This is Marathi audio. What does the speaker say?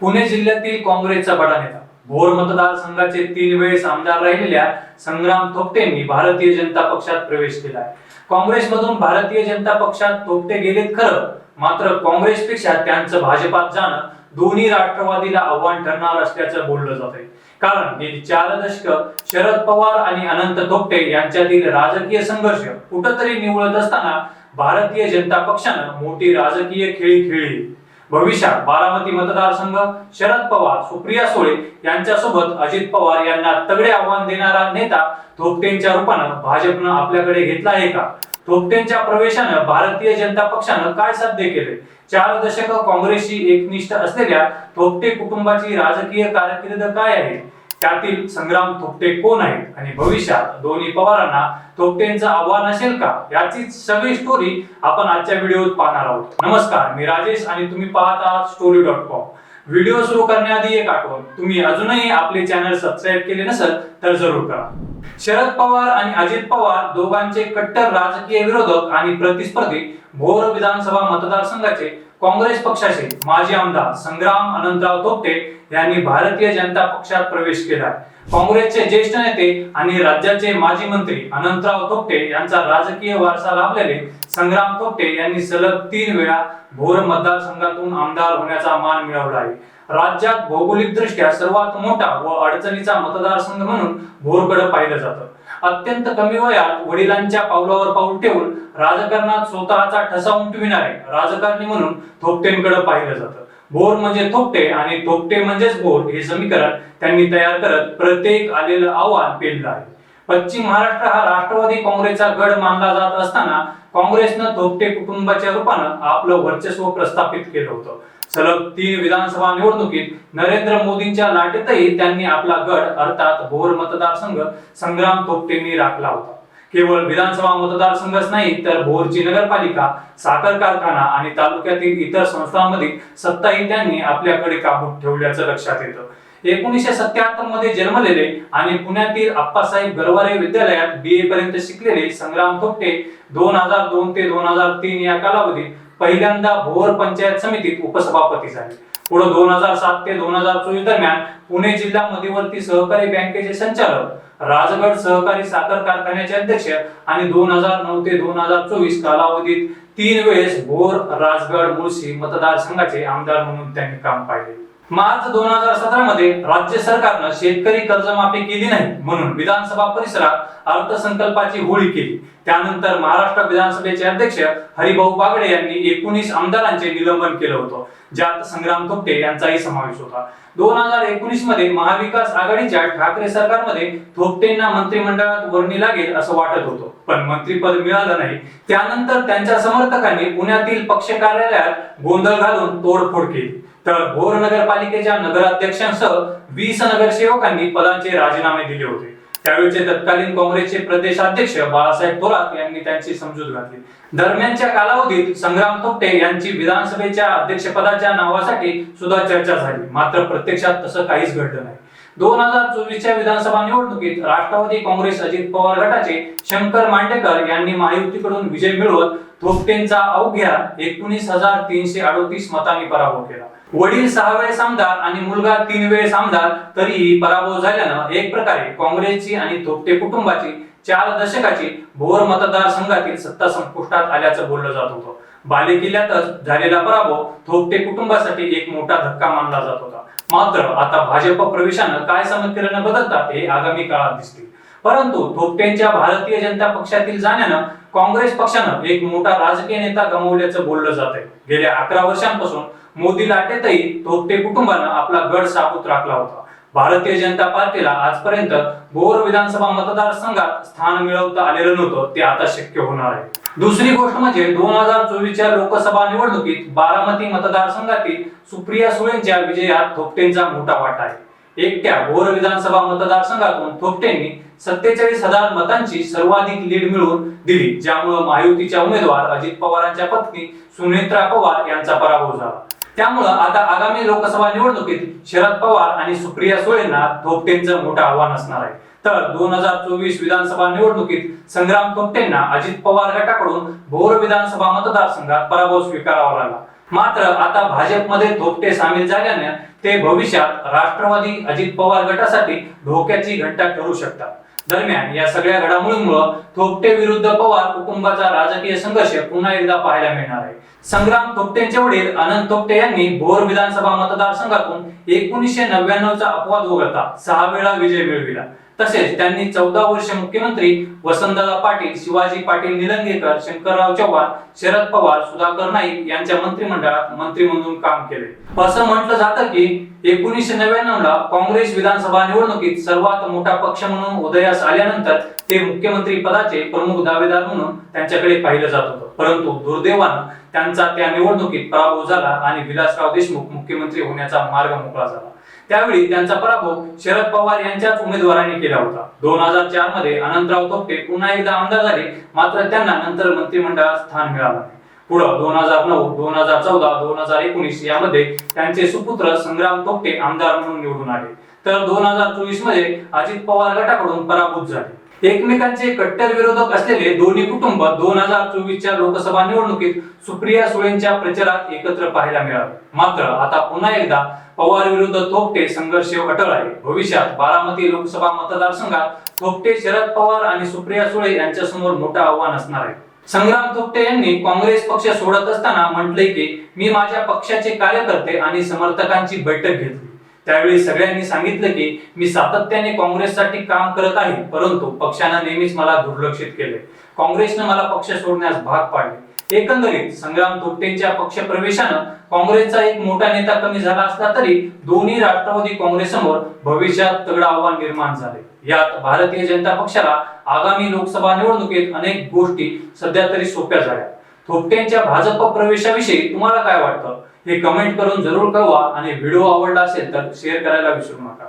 पुणे जिल्ह्यातील काँग्रेसचा बडा नेता. भोर मतदारसंघाचे तीन वेळेस आमदार राहिलेल्या संग्राम थोपटेंनी भारतीय जनता पक्षात प्रवेश केला आहे काँग्रेसमधून भारतीय जनता पक्षात थोपटे गेलेत खरं मात्र काँग्रेसपेक्षा त्यांचं भाजपात जाणं दोन्ही राष्ट्रवादीला आव्हान ठरणार असल्याचं बोललं जात आहे कारण गेली चार दशक शरद पवार आणि अनंत थोपटे यांच्यातील राजकीय संघर्ष कुठंतरी निवळत असताना भारतीय जनता पक्षानं मोठी राजकीय खेळी खेळली. भविष्यात बारामती मतदारसंघ शरद पवार सुप्रिया सुळे यांच्यासोबत अजित पवार यांना तगडे आव्हान देणारा नेता थोपटेंच्या रूपानं भाजपनं आपल्याकडे घेतला आहे का? थोपटेंच्या प्रवेशानं भारतीय जनता पक्षानं काय साध्य केले चार दशक काँग्रेसशी एकनिष्ठ असलेल्या थोपटे कुटुंबाची राजकीय कारकीर्द काय आहे? त्यातील संग्राम थोपटे कोण आहेत आणि भविष्यात दोन्ही पवारांना थोपटेंचं आव्हान असेल का? याची सगळी स्टोरी आपण आजच्या व्हिडिओत पाहणार आहोत. नमस्कार मी राजेश आणि तुम्ही पाहत आहात स्टोरी डॉट कॉम व्हिडिओ सुरू करण्याआधी एक आठवण तुम्ही अजूनही आपले चॅनल सबस्क्राईब केले नसेल तर जरूर करा. शरद पवार आणि अजित पवार दोघांचे कट्टर राजकीय विरोधक आणि प्रतिस्पर्धी भोर विधानसभा मतदारसंघाचे काँग्रेस पक्षाचे माजी आमदार संग्राम अनंतराव थोपटे यांनी भारतीय जनता पक्षात प्रवेश केला. काँग्रेसचे ज्येष्ठ नेते आणि राज्याचे माजी मंत्री अनंतराव थोपटे यांचा राजकीय वारसा लाभलेले संग्राम थोपटे यांनी सलग तीन वेळा भोर मतदारसंघातून आमदार होण्याचा मान मिळवला आहे. राज्यात भौगोलिक दृष्ट्या सर्वात मोठा व अडचणीचा मतदारसंघ म्हणून भोरकडे पाहिलं जातं. अत्यंत कमी वयात वडिलांच्या पावलावर पाऊल ठेवून राजकारणात स्वतःचा ठसा उमटविणारे राजकारणी म्हणून थोपटेंकडे पाहिलं जातं. भोर म्हणजे थोपटे आणि थोपटे म्हणजेच भोर हे समीकरण त्यांनी तयार करत प्रत्येक आलेलं आव्हान पेललं आहे. पश्चिम महाराष्ट्र हा राष्ट्रवादी काँग्रेसचा गड मानला जात असताना काँग्रेसनं थोपटे कुटुंबाच्या रूपानं आपलं वर्चस्व प्रस्थापित केलं होतं. सलग तीन विधानसभा निवडणुकीत नरेंद्र मोदींच्या लाटेतही त्यांनी आपला गड अर्थात भोर मतदारसंघ संग्राम तोपटेंनी राखला होता. केवळ विधानसभा मतदारसंघच नाही तर भोरची नगरपालिका साखर कारखाना आणि तालुक्यातील इतर संस्थांमधील सत्ताही त्यांनी आपल्याकडे काबूत ठेवल्याचं लक्षात येतं. एकोणीसशे सत्याहत्तरमध्ये जन्मलेले आणि पुण्यातील आप्पासाहेब गरवारे विद्यालयात बी ए पर्यंत शिकलेले संग्राम थोपटे दोन हजार दोन ते दोन हजार तीन या कालावधीत पहिल्यांदा भोर पंचायत समितीत उपसभापती झाले. पुढे दोन हजार सात ते दोन हजार चोवीस दरम्यान पुणे जिल्हा मध्यवर्ती सहकारी बँकेचे संचालक राजगड सहकारी साखर कारखान्याचे अध्यक्ष आणि दोन हजार नऊ ते दोन हजार चोवीस कालावधीत तीन वेळेस भोर राजगड मुळशी मतदारसंघाचे आमदार म्हणून त्यांनी काम पाहिले. मार्च दोन हजार सतरा मध्ये राज्य सरकारनं शेतकरी कर्जमाफी केली नाही म्हणून विधानसभा परिसरात अर्थसंकल्पाची होळी केली. त्यानंतर महाराष्ट्र विधानसभेचे अध्यक्ष हरिभाऊ बागडे यांनी एकोणीस आमदारांचे निलंबन केलं होतं ज्यात संग्राम थोपटे यांचाही समावेश होता. दोन हजार एकोणीसमध्ये महाविकास आघाडीच्या ठाकरे सरकारमध्ये थोपटेंना मंत्रिमंडळात वर्णी लागेल असं वाटत होतं पण मंत्रीपद मिळालं नाही. त्यानंतर त्यांच्या समर्थकांनी पुण्यातील पक्ष कार्यालयात गोंधळ घालून तोडफोड केली. तर भोर नगरपालिकेच्या नगराध्यक्षांसह वीस नगरसेवकांनी पदांचे राजीनामे दिले होते. त्यावेळचे तत्कालीन काँग्रेसचे प्रदेशाध्यक्ष बाळासाहेब थोरात यांनी त्यांची समजूत घातली. दरम्यानच्या कालावधीत संग्राम थोपटे यांची विधानसभेच्या अध्यक्षपदाच्या नावासाठी सुद्धा चर्चा झाली. मात्र प्रत्यक्षात तसं काहीच घडलं नाही. दोन हजार चोवीसच्या विधानसभा निवडणुकीत राष्ट्रवादी काँग्रेस अजित पवार गटाचे शंकर मांडेकर यांनी महायुतीकडून विजय मिळवत थोपटेंचा अवघ्या एकोणीस हजार तीनशे अडोतीस मतांनी पराभव केला. वडील सहा वेळेस आमदार आणि मुलगा तीन वेळेस आमदार तरीही पराभव झाल्यानं एक प्रकारे काँग्रेसची आणि थोपटे कुटुंबाची चार दशकाची भोर मतदारसंघातील सत्ता संपुष्टात आल्याचं बोललं जात होतं. बालेकिल्ल्यातच झालेला पराभव थोपटे कुटुंबासाठी एक मोठा धक्का मानला जात होता. मात्र आता भाजप प्रवेशानं काय समीकरण बदलतात हे आगामी काळात दिसतील. परंतु थोपटेंच्या भारतीय जनता पक्षातील जाण्यानं काँग्रेस पक्षानं एक मोठा राजकीय नेता गमावल्याचं बोललं जात आहे गेल्या अकरा वर्षांपासून मोदी लाटेतही थोपटे कुटुंबानं आपला गड साबूत राखला होता. भारतीय जनता पार्टीला आजपर्यंत भोर विधानसभा मतदारसंघात स्थान मिळवता आलेलं नव्हतं ते आता शक्य होणार आहे. दुसरी गोष्ट म्हणजे दोन हजार चोवीसच्या लोकसभा निवडणुकीत बारामती मतदारसंघातील सुप्रिया सुळेंच्या विजयात थोपटेंचा मोठा वाटा आहे. एकट्या भोर विधानसभा मतदारसंघातून थोपटेंनी सत्तेचाळीस हजार मतांची सर्वाधिक लीड मिळवून दिली ज्यामुळे महायुतीच्या उमेदवार अजित पवारांच्या पत्नी सुनेत्रा पवार यांचा पराभव त्यामुळं आता आगामी लोकसभा निवडणुकीत शरद पवार आणि सुप्रिया सुळेंना थोपटेंचं मोठं आव्हान असणार आहे. तर दोन हजार चोवीस विधानसभा निवडणुकीत संग्राम थोपटेंना अजित पवार गटाकडून भोर विधानसभा मतदारसंघात पराभव स्वीकारावा लागला. मात्र आता भाजपमध्ये थोपटे सामील झाल्याने ते भविष्यात राष्ट्रवादी अजित पवार गटासाठी धोक्याची घंटा ठरू शकतात. दरम्यान या सगळ्या घडामोडींमुळे थोपटे विरुद्ध पवार कुटुंबाचा राजकीय संघर्ष पुन्हा एकदा पाहायला मिळणार आहे. संग्राम थोपटेंचे वडील अनंत थोपटे यांनी भोर विधानसभा मतदारसंघातून एकोणीसशे नव्याण्णवचा अपवाद वगळता सहा वेळा विजय मिळविला. तसेच त्यांनी चौदा वर्ष मुख्यमंत्री वसंतदादा पाटील शिवाजी पाटील निलंगेकर शंकरराव चव्हाण शरद पवार सुधाकर नाईक यांच्या मंत्रिमंडळात मंत्री म्हणून काम केले. असं म्हटलं जातं की एकोणीसशे नव्याण्णव ला काँग्रेस विधानसभा निवडणुकीत सर्वात मोठा पक्ष म्हणून उदयास आल्यानंतर ते मुख्यमंत्री पदाचे प्रमुख दावेदार म्हणून त्यांच्याकडे पाहिलं जात होतं. परंतु दुर्दैवानं त्यांचा त्या निवडणुकीत पराभव झाला आणि विलासराव देशमुख मुख्यमंत्री होण्याचा मार्ग मोकळा झाला. त्यावेळी त्यांचा पराभव शरद पवार यांच्याच उमेदवारांनी केला होता. दोन हजार चारमध्ये अनंतराव तोपे पुन्हा एकदा आमदार झाले. मात्र त्यांना नंतर मंत्रिमंडळात स्थान मिळालं नाही. पुढं दोन हजार नऊ दोन हजार चौदा दोन हजार एकोणीस यामध्ये त्यांचे सुपुत्र संग्राम तोपे आमदार म्हणून निवडून आले. तर दोन हजार चोवीसमध्ये अजित पवार गटाकडून पराभूत झाले. एकमेकांचे कट्टर विरोधक असलेले दोन्ही कुटुंब दोन हजार चोवीसच्या लोकसभा निवडणुकीत सुप्रिया सुळेंच्या प्रचारात एकत्र पाहायला मिळाले. मात्र आता पुन्हा एकदा पवार विरुद्ध थोपटे संघर्ष अटळ आहे. भविष्यात बारामती लोकसभा मतदारसंघात थोपटे शरद पवार आणि सुप्रिया सुळे यांच्यासमोर मोठं आव्हान असणार आहे. संग्राम थोपटे यांनी काँग्रेस पक्ष सोडत असताना म्हटले की मी माझ्या पक्षाचे कार्यकर्ते आणि समर्थकांची बैठक घेतली. त्यावेळी सगळ्यांनी सांगितलं की मी सातत्याने काँग्रेससाठी काम करत आहे परंतु पक्षानं नेहमीच मला दुर्लक्षित केले काँग्रेसनं मला पक्ष सोडण्यास भाग पाडले. एकंदरीत संग्राम तोपटेंच्या पक्ष प्रवेशानं काँग्रेसचा एक मोठा नेता कमी झाला असला तरी दोन्ही राष्ट्रवादी काँग्रेससमोर भविष्यात तगडं आव्हान निर्माण झाले यात भारतीय जनता पक्षाला आगामी लोकसभा निवडणुकीत अनेक गोष्टी सध्या तरी सोप्या झाल्या. थोपटेंच्या भाजप प्रवेशाविषयी तुम्हाला काय वाटतं? हे कमेंट करून जरूर कळवा आणि व्हिडिओ आवडला असेल तर शेअर करायला विसरू नका.